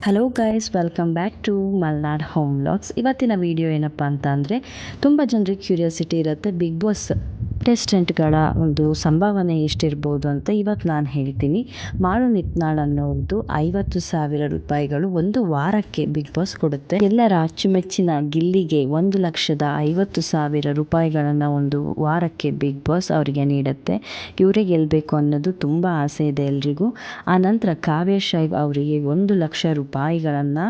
Hello guys welcome back to Malnad home vlogs ಇವತ್ತಿನ video ಏನಪ್ಪ ಅಂತ ಅಂದರೆ ತುಂಬ ಜನರಿಗೆ ಕ್ಯೂರಿಯಾಸಿಟಿ ಇರುತ್ತೆ ಬಿಗ್ ಬಾಸ್ ಟೆಸ್ಟೆಂಟ್ಗಳ ಒಂದು ಸಂಭಾವನೆ ಎಷ್ಟಿರ್ಬೋದು ಅಂತ ಇವತ್ತು ನಾನು ಹೇಳ್ತೀನಿ. ಮಾಡು ನಿತ್ನಾಳ್ ಅನ್ನೋದು ಐವತ್ತು ಸಾವಿರ ರೂಪಾಯಿಗಳು ಒಂದು ವಾರಕ್ಕೆ ಬಿಗ್ ಬಾಸ್ ಕೊಡುತ್ತೆ. ಎಲ್ಲರ ಅಚ್ಚುಮೆಚ್ಚಿನ ಗಿಲ್ಲಿಗೆ ಒಂದು ಲಕ್ಷದ ಐವತ್ತು ಸಾವಿರ ರೂಪಾಯಿಗಳನ್ನು ಒಂದು ವಾರಕ್ಕೆ ಬಿಗ್ ಬಾಸ್ ಅವರಿಗೆ ನೀಡುತ್ತೆ. ಇವರೇ ಗೆಲ್ಲಬೇಕು ಅನ್ನೋದು ತುಂಬ ಆಸೆ ಇದೆ ಎಲ್ರಿಗೂ. ಆ ನಂತರ ಕಾವ್ಯ ಶೈವ್ ಅವರಿಗೆ ಒಂದು ಲಕ್ಷ ರೂಪಾಯಿಗಳನ್ನು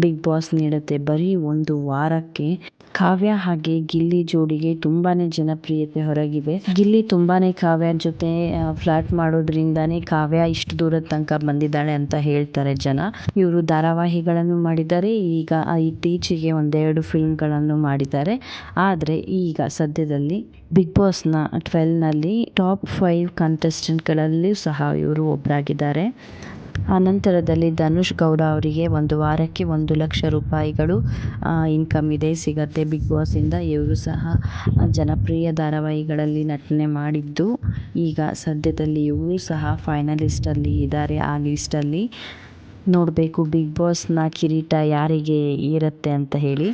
ಬಿಗ್ ಬಾಸ್ ನೀಡುತ್ತೆ ಬರೀ ಒಂದು ವಾರಕ್ಕೆ. ಕಾವ್ಯ ಹಾಗೆ ಗಿಲ್ಲಿ ಜೋಡಿಗೆ ತುಂಬಾ ಜನಪ್ರಿಯತೆ ಹೊರಗಿದೆ ಗಿಲ್ಲಿ ತುಂಬಾನೇ ಕಾವ್ಯ ಜೊತೆ ಫ್ಲಾಟ್ ಮಾಡೋದ್ರಿಂದಾನೇ ಕಾವ್ಯ ಇಷ್ಟು ದೂರದ ತನಕ ಬಂದಿದ್ದಾಳೆ ಅಂತ ಹೇಳ್ತಾರೆ ಜನ. ಇವರು ಧಾರಾವಾಹಿಗಳನ್ನು ಮಾಡಿದ್ದಾರೆ. ಈಗ ಇತ್ತೀಚೆಗೆ ಒಂದೆರಡು ಫಿಲ್ಮ್ಗಳನ್ನು ಮಾಡಿದ್ದಾರೆ. ಆದರೆ ಈಗ ಸದ್ಯದಲ್ಲಿ ಬಿಗ್ ಬಾಸ್ನ ಟ್ವೆಲ್ನಲ್ಲಿ ಟಾಪ್ ಫೈವ್ ಕಂಟೆಸ್ಟೆಂಟ್ಗಳಲ್ಲಿ ಸಹ ಇವರು ಒಬ್ಬರಾಗಿದ್ದಾರೆ ಅನಂತರದಲ್ಲಿ ಧನುಷ್ ಗೌಡ ಅವರಿಗೆ ಒಂದು ವಾರಕ್ಕೆ ಒಂದು ಲಕ್ಷ ರೂಪಾಯಿಗಳು ಇನ್ಕಮ್ ಇದೆ. ಸಿಗತ್ತೆ. ಬಿಗ್ ಬಾಸಿಂದ ಇವರು ಸಹ ಜನಪ್ರಿಯ ಧಾರಾವಾಹಿಗಳಲ್ಲಿ ನಟನೆ ಮಾಡಿದ್ದು. ಈಗ ಸದ್ಯದಲ್ಲಿ ಇವರು ಸಹ ಫೈನಲಿಸ್ಟಲ್ಲಿ ಇದ್ದಾರೆ. ಆ ಲಿಸ್ಟಲ್ಲಿ ನೋಡಬೇಕು. ಬಿಗ್ ಬಾಸ್ನ ಕಿರೀಟ ಯಾರಿಗೆ ಇರುತ್ತೆ ಅಂತ ಹೇಳಿ.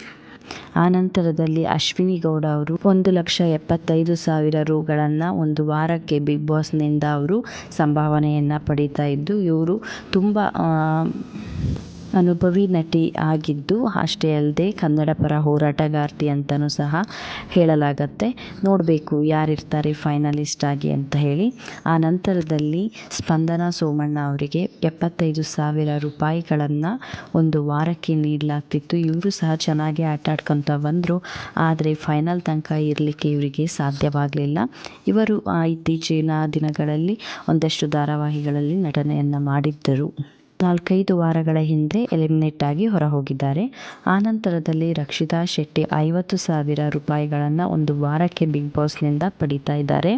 ಆ ನಂತರದಲ್ಲಿ ಅಶ್ವಿನಿ ಗೌಡ ಅವರು ಒಂದು ಲಕ್ಷ ಎಪ್ಪತ್ತೈದು ಸಾವಿರ ರೂಗಳನ್ನು ಒಂದು ವಾರಕ್ಕೆ ಬಿಗ್ ಬಾಸ್ನಿಂದ ಅವರು ಸಂಭಾವನೆಯನ್ನು ಪಡೀತಾ ಇದ್ದು, ಇವರು ತುಂಬ ಅನುಭವಿ ನಟಿ ಆಗಿದ್ದು, ಅಷ್ಟೇ ಅಲ್ಲದೆ ಕನ್ನಡ ಪರ ಹೋರಾಟಗಾರ್ತಿ ಅಂತಲೂ ಸಹ ಹೇಳಲಾಗತ್ತೆ. ನೋಡಬೇಕು ಯಾರಿರ್ತಾರೆ ಫೈನಲಿಸ್ಟ್ ಆಗಿ ಅಂತ ಹೇಳಿ. ಆ ನಂತರದಲ್ಲಿ ಸ್ಪಂದನ ಸೋಮಣ್ಣ ಅವರಿಗೆ ಎಪ್ಪತ್ತೈದು ಸಾವಿರ ರೂಪಾಯಿಗಳನ್ನು ಒಂದು ವಾರಕ್ಕೆ ನೀಡಲಾಗ್ತಿತ್ತು. ಇವರು ಸಹ ಚೆನ್ನಾಗಿ ಆಟ ಆಡ್ಕೊತ ಬಂದರು. ಆದರೆ ಫೈನಲ್ ತನಕ ಇರಲಿಕ್ಕೆ ಇವರಿಗೆ ಸಾಧ್ಯವಾಗಲಿಲ್ಲ. ಇವರು ಇತ್ತೀಚಿನ ದಿನಗಳಲ್ಲಿ ಒಂದಷ್ಟು ಧಾರಾವಾಹಿಗಳಲ್ಲಿ ನಟನೆಯನ್ನು ಮಾಡಿದ್ದರು. ನಾಲ್ಕೈದು ವಾರಗಳ ಹಿಂದೆ ಎಲಿಮಿನೇಟ್ ಆಗಿ ಹೊರಹೋಗಿದ್ದಾರೆ. ಆನಂತರದಲ್ಲಿ ರಕ್ಷಿತಾ ಶೆಟ್ಟಿ ಐವತ್ತು ಸಾವಿರ ರೂಪಾಯಿಗಳನ್ನು ಒಂದು ವಾರಕ್ಕೆ ಬಿಗ್ ಬಾಸ್ನಿಂದ ಪಡಿತಾ ಇದ್ದಾರೆ.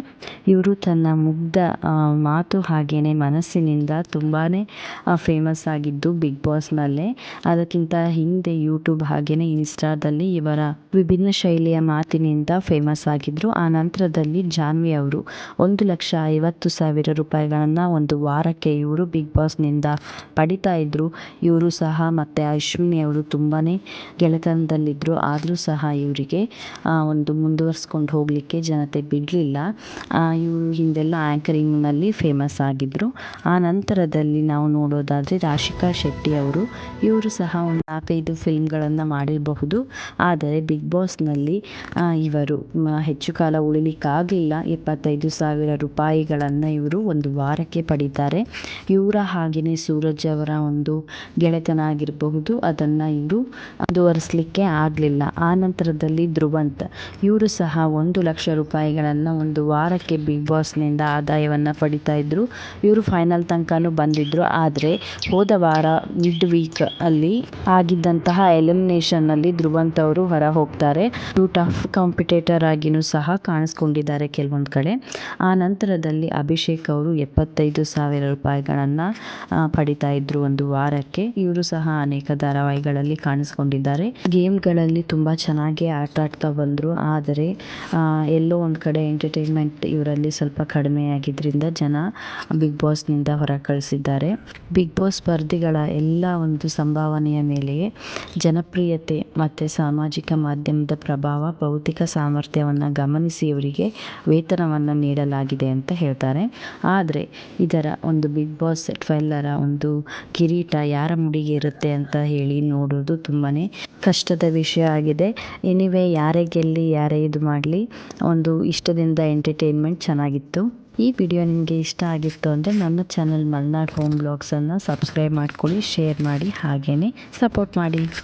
ಇವರು ತನ್ನ ಮುಗ್ಧ ಮಾತು ಹಾಗೆಯೇ ಮನಸ್ಸಿನಿಂದ ತುಂಬಾ ಫೇಮಸ್ ಆಗಿದ್ದು ಬಿಗ್ ಬಾಸ್ನಲ್ಲೇ. ಅದಕ್ಕಿಂತ ಹಿಂದೆ ಯೂಟ್ಯೂಬ್ ಹಾಗೆಯೇ ಇನ್ಸ್ಟಾದಲ್ಲಿ ಇವರ ವಿಭಿನ್ನ ಶೈಲಿಯ ಮಾತಿನಿಂದ ಫೇಮಸ್ ಆಗಿದ್ದರು ಆ ನಂತರದಲ್ಲಿ ಜಾನ್ವಿ ಅವರು ಒಂದು ಲಕ್ಷ ಐವತ್ತು ಸಾವಿರ ರೂಪಾಯಿಗಳನ್ನು ಒಂದು ವಾರಕ್ಕೆ ಇವರು ಬಿಗ್ ಬಾಸ್ನಿಂದ ಪಡಿತಾ ಇದ್ದರು ಇವರು ಸಹ ಮತ್ತು ಅಶ್ವಿನಿ ಅವರು ತುಂಬಾ ಗೆಳೆತನದಲ್ಲಿದ್ದರು ಆದರೂ ಸಹ ಇವರಿಗೆ ಒಂದು ಮುಂದುವರ್ಸ್ಕೊಂಡು ಹೋಗಲಿಕ್ಕೆ ಜನತೆ ಬಿಡಲಿಲ್ಲ. ಇವರು ಹಿಂದೆಲ್ಲ ಆ್ಯಂಕರಿಂಗ್ನಲ್ಲಿ ಫೇಮಸ್ ಆಗಿದ್ದರು ಆ ನಂತರದಲ್ಲಿ ನಾವು ನೋಡೋದಾದರೆ ರಾಶಿಕಾ ಶೆಟ್ಟಿ ಅವರು, ಇವರು ಸಹ ಒಂದು ನಾಲ್ಕೈದು ಫಿಲ್ಮ್ಗಳನ್ನು ಮಾಡಿರಬಹುದು. ಆದರೆ ಬಿಗ್ ಬಾಸ್ನಲ್ಲಿ ಇವರು ಹೆಚ್ಚು ಕಾಲ ಉಳಿಲಿಕ್ಕಾಗಲಿಲ್ಲ. ಇಪ್ಪತ್ತೈದು ಸಾವಿರ ರೂಪಾಯಿಗಳನ್ನು ಇವರು ಒಂದು ವಾರಕ್ಕೆ ಪಡೀತಾರೆ. ಇವರ ಹಾಗೆಯೇ ಸೂರಜ್ ಅವರ ಒಂದು ಗೆಳೆತನ ಆಗಿರಬಹುದು ಅದನ್ನು ಇವರು ಮುಂದುವರಿಸಲಿಕ್ಕೆ ಆಗಲಿಲ್ಲ. ಆ ನಂತರದಲ್ಲಿ ಧ್ರುವಂತ್. ಇವರು ಸಹ ಒಂದು ಲಕ್ಷ ರೂಪಾಯಿಗಳನ್ನು ಒಂದು ವಾರಕ್ಕೆ ಬಿಗ್ ಬಾಸ್ನಿಂದ ಆದಾಯವನ್ನು ಪಡಿತಾ ಇದ್ದರು ಇವರು ಫೈನಲ್ ತನಕನೂ ಬಂದಿದ್ದರು ಆದರೆ ಹೋದ ವಾರ ಮಿಡ್ ವೀಕ್ ಅಲ್ಲಿ ಆಗಿದ್ದಂತಹ ಎಲಿಮಿನೇಷನ್ನಲ್ಲಿ ಧ್ರುವಂತ್ ಅವರು ಹೊರ ಹೋಗ್ತಾರೆ. ಟಫ್ ಕಾಂಪಿಟೇಟರ್ ಆಗಿನೂ ಸಹ ಕಾಣಿಸ್ಕೊಂಡಿದ್ದಾರೆ ಕೆಲವೊಂದು ಕಡೆ. ಆ ನಂತರದಲ್ಲಿ ಅಭಿಷೇಕ್ ಅವರು ಎಪ್ಪತ್ತೈದು ಸಾವಿರ ರೂಪಾಯಿಗಳನ್ನು ಪಡಿತಾ ಇದ್ದರು ಒಂದು ವಾರಕ್ಕೆ. ಇವರು ಸಹ ಅನೇಕ ಧಾರಾವಾಹಿಗಳಲ್ಲಿ ಕಾಣಿಸ್ಕೊಂಡಿದ್ದಾರೆ. ಗೇಮ್ಗಳಲ್ಲಿ ತುಂಬಾ ಚೆನ್ನಾಗಿ ಆಟ ಆಡ್ತಾ ಬಂದ್ರು. ಆದರೆ ಎಲ್ಲೋ ಒಂದು ಕಡೆ ಎಂಟರ್ಟೈನ್ಮೆಂಟ್ ಇವರಲ್ಲಿ ಸ್ವಲ್ಪ ಕಡಿಮೆ ಆಗಿದ್ರಿಂದ ಜನ ಬಿಗ್ ಬಾಸ್ನಿಂದ ಹೊರ ಕಳಿಸಿದ್ದಾರೆ. ಬಿಗ್ ಬಾಸ್ ಸ್ಪರ್ಧಿಗಳ ಎಲ್ಲ ಒಂದು ಸಂಭಾವನೆಯ ಮೇಲೆಯೇ ಜನಪ್ರಿಯತೆ ಮತ್ತು ಸಾಮಾಜಿಕ ಮಾಧ್ಯಮದ ಪ್ರಭಾವ ಭೌತಿಕ ಸಾಮರ್ಥ್ಯವನ್ನು ಗಮನಿಸಿ ಇವರಿಗೆ ವೇತನವನ್ನು ನೀಡಲಾಗಿದೆ ಅಂತ ಹೇಳ್ತಾರೆ. ಆದರೆ, ಇದರ ಒಂದು ಬಿಗ್ ಬಾಸ್ ಟ್ವೆಲ್ಲರ ಒಂದು ಕಿರೀಟ ಯಾರ ಮುಡಿಗೆ ಇರುತ್ತೆ ಅಂತ ಹೇಳಿ ನೋಡೋದು ತುಂಬಾ ಕಷ್ಟದ ವಿಷಯ ಆಗಿದೆ. ಎನಿವೇ ಯಾರೇ ಗೆಲ್ಲಿ, ಯಾರೇ ಇದು ಮಾಡಲಿ, ಒಂದು ಇಷ್ಟದಿಂದ ಎಂಟರ್ಟೈನ್ಮೆಂಟ್ ಚೆನ್ನಾಗಿತ್ತು. ಈ ವಿಡಿಯೋ ನಿಮಗೆ ಇಷ್ಟ ಆಗಿತ್ತು ಅಂದರೆ ನನ್ನ ಚಾನಲ್ ಮಲ್ನಾಡ್ ಹೋಮ್ ಬ್ಲಾಗ್ಸನ್ನು ಸಬ್ಸ್ಕ್ರೈಬ್ ಮಾಡ್ಕೊಳ್ಳಿ ಶೇರ್ ಮಾಡಿ ಹಾಗೆಯೇ ಸಪೋರ್ಟ್ ಮಾಡಿ.